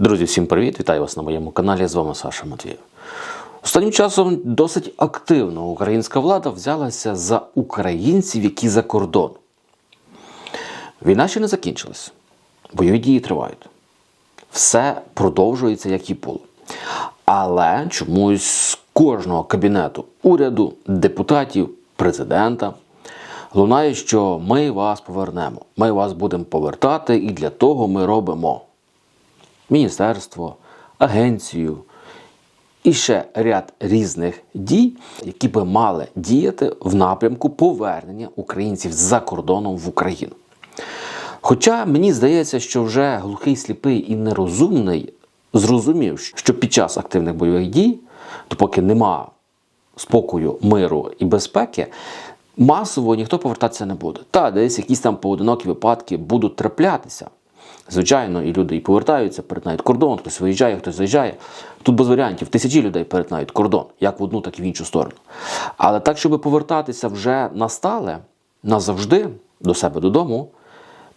Друзі, всім привіт! Вітаю вас на моєму каналі. З вами Саша Матвієв. Останнім часом досить активно українська влада взялася за українців, які за кордон. Війна ще не закінчилась. Бойові дії тривають. Все продовжується, як і було. Але чомусь з кожного кабінету уряду, депутатів, президента лунає, що ми вас повернемо. Ми вас будемо повертати, і для того ми робимо міністерство, агенцію і ще ряд різних дій, які би мали діяти в напрямку повернення українців за кордоном в Україну. Хоча мені здається, що вже глухий, сліпий і нерозумний зрозумів, що під час активних бойових дій, допоки нема спокою, миру і безпеки, масово ніхто повертатися не буде. Та десь якісь там поодинокі випадки будуть траплятися. Звичайно, і люди і повертаються, перетинають кордон, хтось виїжджає, хтось заїжджає. Тут без варіантів тисячі людей перетинають кордон, як в одну, так і в іншу сторону. Але так, щоб повертатися вже на стале, назавжди до себе додому,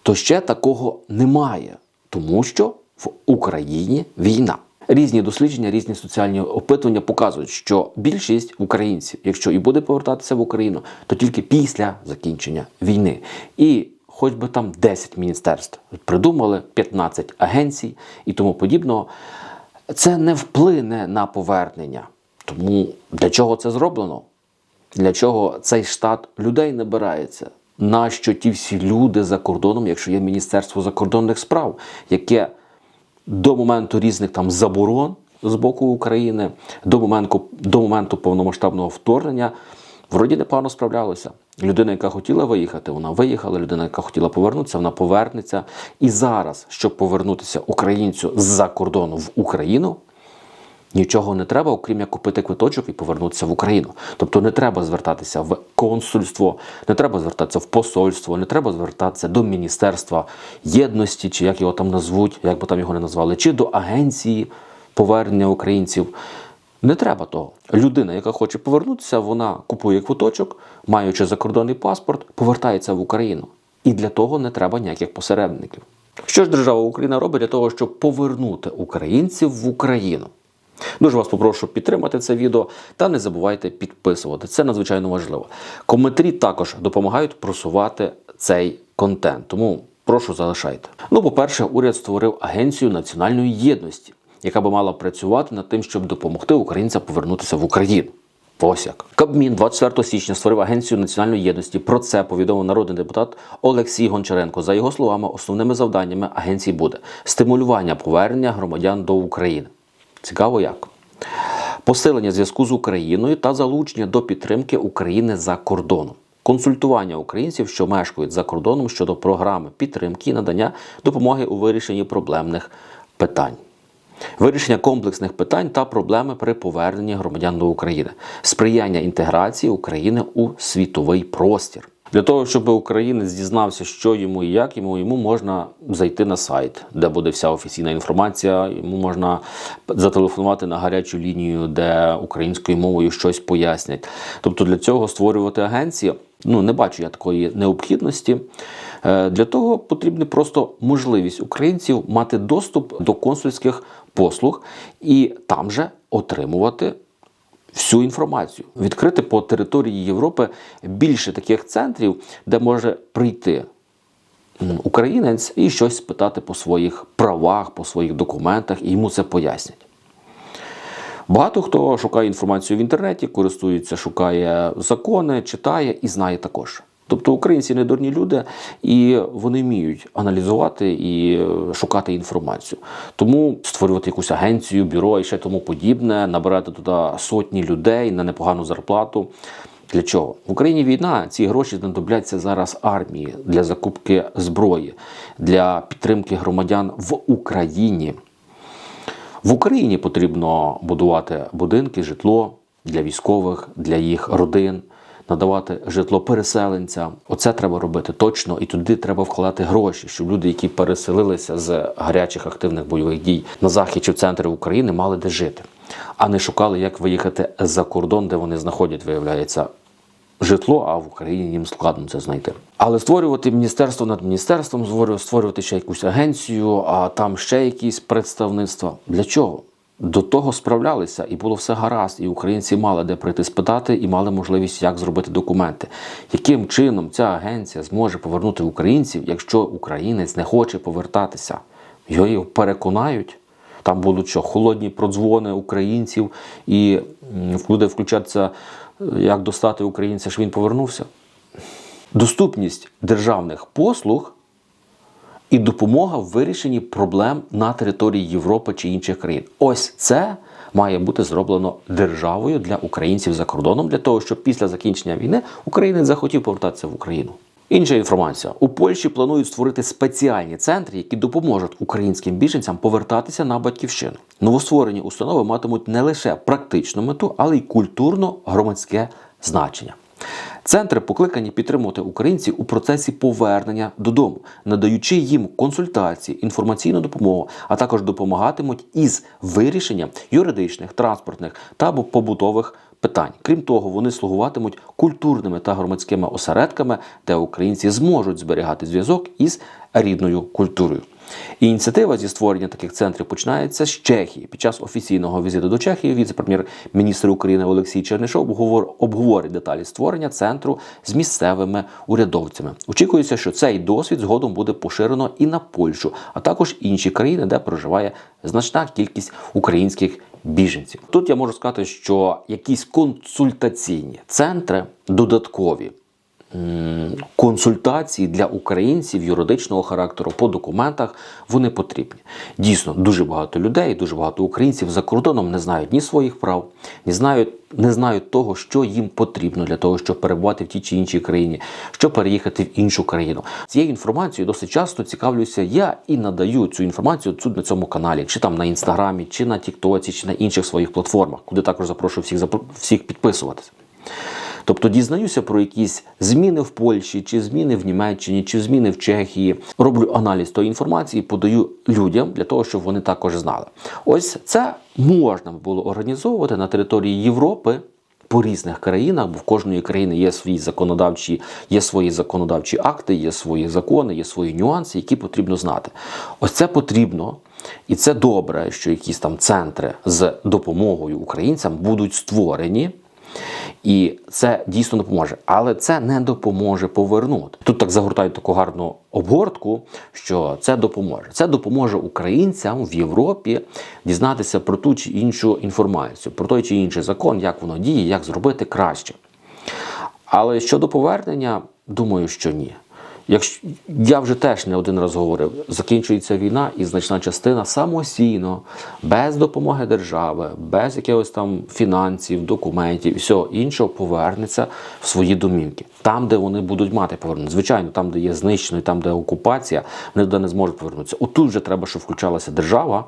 то ще такого немає, тому що в Україні війна. Різні дослідження, різні соціальні опитування показують, що більшість українців, якщо і буде повертатися в Україну, то тільки після закінчення війни. І хоч би там 10 міністерств придумали, 15 агенцій і тому подібного, це не вплине на повернення. Тому для чого це зроблено? Для чого цей штат людей набирається? Нащо ті всі люди за кордоном, якщо є Міністерство закордонних справ, яке до моменту різних там заборон з боку України, до моменту, до моменту повномасштабного вторгнення, вроді непогано справлялося. Людина, яка хотіла виїхати, вона виїхала. Людина, яка хотіла повернутися, вона повернеться. І зараз, щоб повернутися українцю з-за кордону в Україну, Нічого не треба, окрім як купити квиточок і повернутися в Україну. Тобто не треба звертатися в консульство, не треба звертатися в посольство, не треба звертатися до Міністерства єдності, чи як його там назвуть, як би там його не назвали, чи до агенції повернення українців. Не треба того. Людина, яка хоче повернутися, вона купує квиточок, маючи закордонний паспорт, повертається в Україну. І для того не треба ніяких посередників. Що ж держава Україна робить для того, щоб повернути українців в Україну? Дуже вас попрошу підтримати це відео та не забувайте підписувати. Це надзвичайно важливо. Коментарі також допомагають просувати цей контент. Тому прошу залишайте. Ну, по-перше, уряд створив агенцію національної єдності, яка би мала працювати над тим, щоб допомогти українцям повернутися в Україну. Ось як. Кабмін 24 січня створив агенцію національної єдності. Про це повідомив народний депутат Олексій Гончаренко. За його словами, основними завданнями агенції буде стимулювання повернення громадян до України. Цікаво як. Посилення зв'язку з Україною та залучення до підтримки України за кордоном. Консультування українців, що мешкають за кордоном щодо програми підтримки і надання допомоги у вирішенні проблемних питань. Вирішення комплексних питань та проблеми при поверненні громадян до України, сприяння інтеграції України у світовий простір. Для того, щоб українець дізнався, що йому і як йому, йому можна зайти на сайт, де буде вся офіційна інформація. Йому можна зателефонувати на гарячу лінію, де українською мовою щось пояснять. Тобто для цього створювати агенції, ну не бачу я такої необхідності. Е, Для того потрібна просто можливість українців мати доступ до консульських послуг і там же отримувати всю інформацію, відкрити по території Європи більше таких центрів, де може прийти українець і щось спитати по своїх правах, по своїх документах, і йому це пояснять. Багато хто шукає інформацію в інтернеті, користується, шукає закони, читає і знає також. Тобто українці не дурні люди, і вони вміють аналізувати і шукати інформацію. Тому створювати якусь агенцію, бюро і ще тому подібне, набирати туди сотні людей на непогану зарплату. Для чого? В Україні війна, ці гроші знадобляться зараз армії для закупки зброї, для підтримки громадян в Україні. В Україні потрібно будувати будинки, житло для військових, для їх родин, надавати житло переселенцям. Оце треба робити точно, і туди треба вкладати гроші, щоб люди, які переселилися з гарячих активних бойових дій на захід чи в центри України, мали де жити, а не шукали, як виїхати за кордон, де вони знаходять, виявляється, житло, а в Україні їм складно це знайти. Але створювати міністерство над міністерством, створю- створювати ще якусь агенцію, а там ще якісь представництва. Для чого? До того справлялися, і було все гаразд, і українці мали де прийти спитати, і мали можливість як зробити документи. Яким чином ця агенція зможе повернути українців, якщо українець не хоче повертатися? Його переконають. Там будуть що, холодні продзвони українців, і буде включатися, е, як достати українця, щоб він повернувся. Доступність державних послуг і допомога в вирішенні проблем на території Європи чи інших країн. Ось це має бути зроблено державою для українців за кордоном, для того, щоб після закінчення війни українець захотів повертатися в Україну. Інша інформація: у Польщі планують створити спеціальні центри, які допоможуть українським біженцям повертатися на батьківщину. Новостворені установи матимуть не лише практичну мету, але й культурно-громадське значення. Центри покликані підтримувати українців у процесі повернення додому, надаючи їм консультації, інформаційну допомогу, а також допомагатимуть із вирішенням юридичних, транспортних та або побутових питань. Крім того, вони слугуватимуть культурними та громадськими осередками, де українці зможуть зберігати зв'язок із рідною культурою. Ініціатива зі створення таких центрів починається з Чехії. Під час офіційного візиту до Чехії віце-прем'єр-міністр України Олексій Чернишов обговор- обговорить деталі створення центру з місцевими урядовцями. Очікується, що цей досвід згодом буде поширено і на Польщу, а також інші країни, де проживає значна кількість українських біженців. Тут я можу сказати, що якісь консультаційні центри додаткові консультації для українців юридичного характеру по документах вони потрібні. Дійсно, дуже багато людей, дуже багато українців за кордоном не знають ні своїх прав, ні знають, не знають того, що їм потрібно для того, щоб перебувати в тій чи іншій країні, щоб переїхати в іншу країну. Цією інформацією досить часто цікавлюся я і надаю цю інформацію тут на цьому каналі, чи там на інстаграмі, чи на Тіктоці, чи на інших своїх платформах, куди також запрошую всіх всіх підписуватися. Тобто дізнаюся про якісь зміни в Польщі, чи зміни в Німеччині, чи зміни в Чехії. Роблю аналіз тої інформації, подаю людям для того, щоб вони також знали. Ось це можна було організовувати на території Європи. По різних країнах, бо в кожної країни є свої законодавчі, є свої законодавчі акти, є свої закони, є свої нюанси, які потрібно знати. Ось це потрібно, і це добре, що якісь там центри з допомогою українцям будуть створені. І це дійсно допоможе, але це не допоможе повернути. Тут так загортають таку гарну обгортку, що це допоможе. Це допоможе українцям в Європі дізнатися про ту чи іншу інформацію, про той чи інший закон, як воно діє, як зробити краще. Але щодо повернення, думаю, що ні. Якщо я вже теж не один раз говорив, закінчується війна, і значна частина самостійно, без допомоги держави, без якихось там фінансів, документів і всього іншого повернеться в свої домівки. Там, де вони будуть мати повернути. Звичайно, там, де є знищено, і там, де окупація, вони туди не зможуть повернутися. Отут вже треба, щоб включалася держава,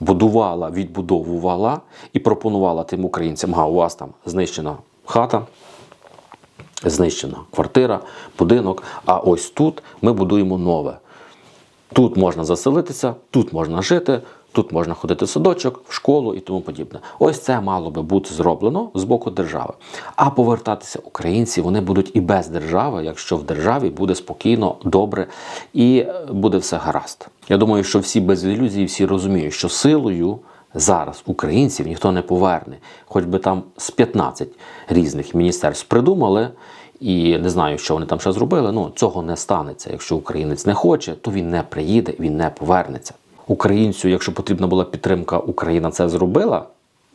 будувала, відбудовувала і пропонувала тим українцям, га, у вас там знищена хата. Знищена квартира, будинок. А ось тут ми будуємо нове. Тут можна заселитися, тут можна жити, тут можна ходити в садочок, в школу і тому подібне. Ось це мало би бути зроблено з боку держави. А повертатися українці вони будуть і без держави, якщо в державі буде спокійно, добре і е, буде все гаразд. Я думаю, що всі без ілюзій, всі розуміють, що силою. Зараз українців ніхто не поверне, хоч би там з 15 різних міністерств придумали, і не знаю, що вони там ще зробили. Ну цього не станеться. Якщо українець не хоче, то він не приїде, він не повернеться. Українцю, якщо потрібна була підтримка, Україна це зробила.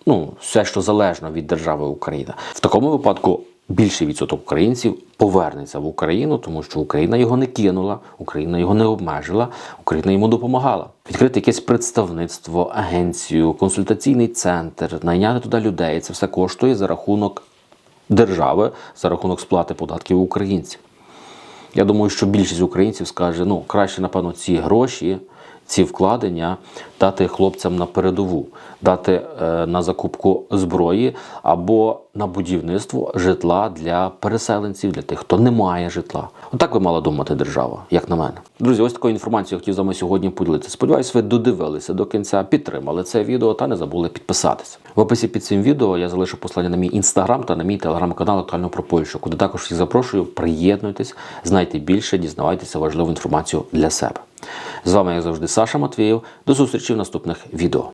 Ну, все, що залежно від держави Україна. В такому випадку більший відсоток українців повернеться в Україну, тому що Україна його не кинула, Україна його не обмежила, Україна йому допомагала. Відкрити якесь представництво, агенцію, консультаційний центр, найняти туди людей. Це все коштує за рахунок держави, за рахунок сплати податків українців. Я думаю, що більшість українців скаже: ну краще, напевно, ці гроші ці вкладення дати хлопцям на передову, дати е, на закупку зброї або на будівництво житла для переселенців, для тих, хто не має житла. Отак би мала думати держава, як на мене. Друзі, ось такою інформацією хотів з вами сьогодні поділитися. Сподіваюсь, ви додивилися до кінця, підтримали це відео та не забули підписатися. В описі під цим відео я залишу послання на мій інстаграм та на мій телеграм-канал актуально про Польщу, куди також всіх запрошую. Приєднуйтесь, знайте більше, дізнавайтеся важливу інформацію для себе. З вами, як завжди, Саша Матвієв. До зустрічі в наступних відео.